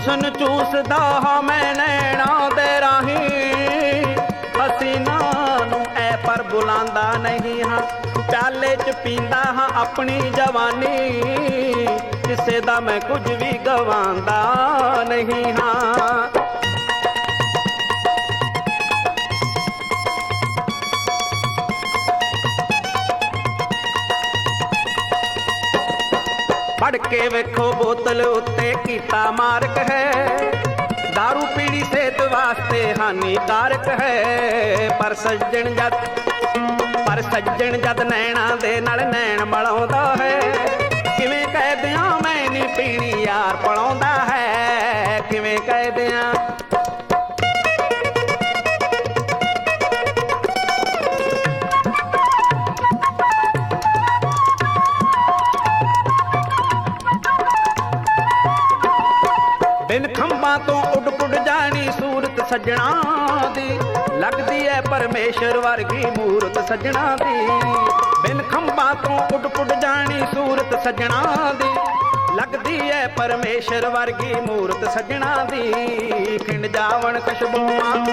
ਹੁਸਨ ਚੂਸਦਾ ਹਾਂ ਮੈਂ ਨੈਣਾ ਦੇ ਰਾਹੀਂ। ਹਸੀਨਾ ਨੂੰ ਐ ਪਰ ਬੁਲਾਉਂਦਾ ਨਹੀਂ ਹਾਂ। ਪਿਆਲੇ ਚ ਪੀਂਦਾ ਹਾਂ ਆਪਣੀ ਜਵਾਨੀ। ਕਿਸੇ ਦਾ ਮੈਂ ਕੁਝ ਵੀ ਗਵਾਉਂਦਾ ਨਹੀਂ ਹਾਂ। ਫੜ ਕੇ ਵੇਖੋ ਬੋਤਲ ਉੱਤੇ ਕੀਤਾ ਮਾਰਕ ਹੈ। दारू ਪੀਣੀ ਸਿਹਤ ਵਾਸਤੇ ਹਾਨੀਕਾਰਕ ਹੈ। ਪਰ ਸੱਜਣ ਜਦ ਪਰ ਸੱਜਣ ਜਦ ਨੈਣਾ ਦੇ ਨਾਲ ਨੈਣ ਮਲਾਉਂਦਾ ਹੈ। ਕਿਵੇਂ ਕਹਿ ਦਿਆਂ, ਮੈਂ ਨਹੀਂ ਪੀਣੀ ਯਾਰ ਪਲਾਉਂਦਾ ਹੈ। ਕਿਵੇਂ ਕਹਿ ਦਿਆਂ ਖੰਭਾਂ ਤੋਂ ਉੱਡ ਪੁੱਡ ਜਾਣੀ ਸੂਰਤ ਸੱਜਣਾ ਦੀ। ਲੱਗਦੀ ਐ ਪਰਮੇਸ਼ਰ ਵਰਗੀ ਮੂਰਤ ਸੱਜਣਾ ਦੀ। ਬਿਨ ਖੰਭਾਂ ਤੋਂ ਉੱਡ ਪੁੱਡ ਜਾਣੀ ਸੂਰਤ ਸੱਜਣਾ ਦੀ। ਲੱਗਦੀ ਐ ਪਰਮੇਸ਼ਰ ਵਰਗੀ ਮੂਰਤ ਸੱਜਣਾ ਦੀ। ਖਿੰਡ ਜਾਵਣ ਖੁਸ਼ਬੂਆਂ,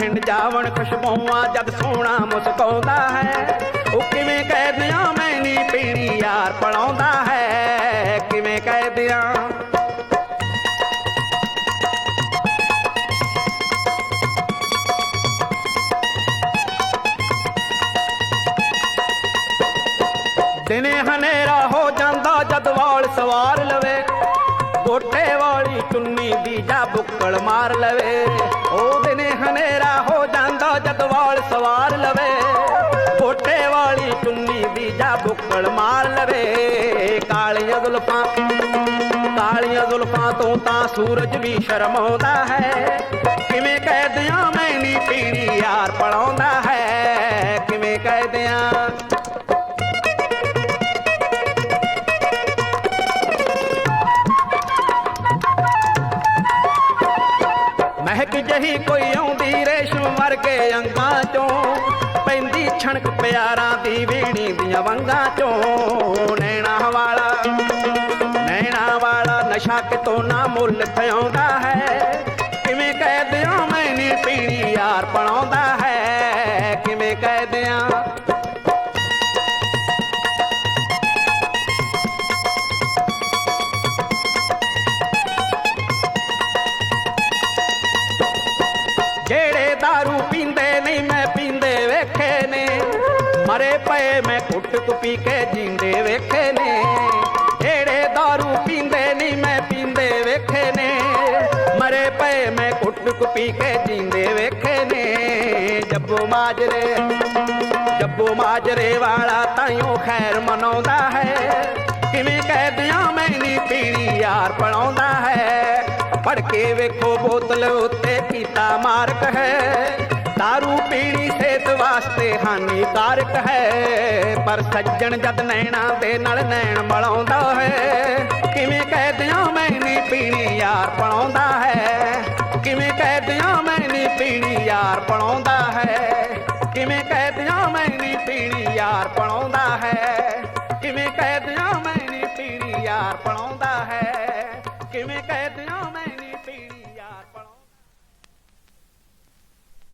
ਖਿੰਡ ਜਾਵਣ ਖੁਸ਼ਬੂਆਂ ਜਦ ਸੋਹਣਾ ਮੁਸਕਾਉਂਦਾ ਹੈ। ਦਿਨੇ ਹਨੇਰਾ ਹੋ ਜਾਂਦਾ, ਜਦ ਵਾਲ ਸਵਾਰ ਲਵੇ। ਗੋਟੇ ਵਾਲੀ ਚੁੰਨੀ ਦੀ ਜਾ ਬੁੱਕਲ ਮਾਰ ਲਵੇ। ਉਹ ਦਿਨੇ ਹਨੇਰਾ ਹੋ ਜਾਂਦਾ, ਜਦ ਵਾਲ ਸਵਾਰ ਲਵੇ। ਗੋਟੇ ਵਾਲੀ ਚੁੰਨੀ ਦੀ ਜਾ ਬੁੱਕਲ ਮਾਰ ਲਵੇ। ਕਾਲੀਆਂ ਜ਼ੁਲਫਾਂ ਕਾਲੀਆਂ ਜ਼ੁਲਫਾਂ ਤੋਂ ਤਾਂ ਸੂਰਜ ਵੀ ਸ਼ਰਮਾਉਂਦਾ ਹੈ। ਕਿਵੇਂ ਕਹਿ ਦਿਆਂ ਮੈਂ ਨੀ ਪੀਣੀ ਯਾਰ ਪੜਾਉਂਦਾ ਹੈ। ਕਿਵੇਂ ਕਹਿ ਦਿਆਂ ਜਹੀ ਕੋਈ ਆਉਂਦੀ ਰੇਸ਼ਮ ਵਰਗੇ ਅੰਗਾਂ ਚੋਂ। ਪੈਂਦੀ ਛਣਕ ਪਿਆਰਾਂ ਦੀ ਵੀਣੀ ਦੀਆਂ ਵੰਗਾਂ ਚੋਂ। ਨੈਣਾ ਵਾਲਾ ਨੈਣਾ ਵਾਲਾ ਨਸ਼ਾ ਕਿਤੋਂ ਨਾ ਮੁੱਲ ਪਿਆਉਂਦਾ ਹੈ। ਕਿਵੇਂ ਕਹਿ ਦਿਆਂ ਮੈਂ ਨਹੀਂ ਪੀਣੀ ਯਾਰ ਬਣਾਉਂਦਾ ਹੈ। ਕਿਵੇਂ ਕਹਿ ਦਿਆਂ ਮਰੇ ਪਏ ਮੈਂ ਕੁੱਟ ਕੁ ਪੀ ਕੇ ਜਿੰਦੇ ਵੇਖੇ ਨੇ। ਜਿਹੜੇ दारू ਪੀਂਦੇ ਨਹੀਂ ਮੈਂ ਪੀਂਦੇ ਵੇਖੇ ਨੇ। ਮਰੇ ਪਏ ਮੈਂ ਕੁੱਟ ਕੁ ਪੀ ਕੇ ਜਿੰਦੇ ਵੇਖੇ ਨੇ। ਜੱਬੋ ਮਾਜਰੇ ਜੱਬੋ ਮਾਜਰੇ ਵਾਲਾ ਤਾਈਓ ਖੈਰ ਮਨਾਉਂਦਾ ਹੈ। ਕਿਵੇਂ ਕਹਿ ਦਿਆਂ ਮੈਂ ਨਹੀਂ ਪੀਣੀ ਯਾਰ ਪੜਾਉਂਦਾ ਹੈ। ਫੜ ਕੇ ਵੇਖੋ ਬੋਤਲ ਉੱਤੇ ਕੀਤਾ ਮਾਰਕ ਹੈ। दारू ਪੀਣੀ ਸਿਹਤ ਵਾਸਤੇ ਹਾਨੀਕਾਰਕ ਹੈ ਪਰ ਸੱਜਣ ਜਦ ਨੈਣਾ ਦੇ ਨਾਲ ਨੈਣ ਮਲਾਉਂਦਾ ਹੈ ਕਿਵੇਂ ਕਹਿ ਦਿਆਂ ਮੈਂ ਨਹੀਂ ਪੀਣੀ ਯਾਰ ਪਲਾਉਂਦਾ ਹੈ ਕਿਵੇਂ ਕਹਿ ਦਿਆਂ ਮੈਂ ਨਹੀਂ ਪੀਣੀ ਯਾਰ ਪਲਾਉਂਦਾ ਹੈ ਕਿਵੇਂ ਕਹਿ ਦਿਆਂ ਮੈਂ ਨਹੀਂ ਪੀਣੀ ਯਾਰ ਪਲਾਉਂਦਾ ਹੈ ਕਿਵੇਂ ਕਹਿ ਦਿਆਂ ਮੈਂ ਨਹੀਂ ਪੀਣੀ ਯਾਰ ਪਲਾਉਂਦਾ ਹੈ ਕਿਵੇਂ ਕਹਿ ਦਿਆਂ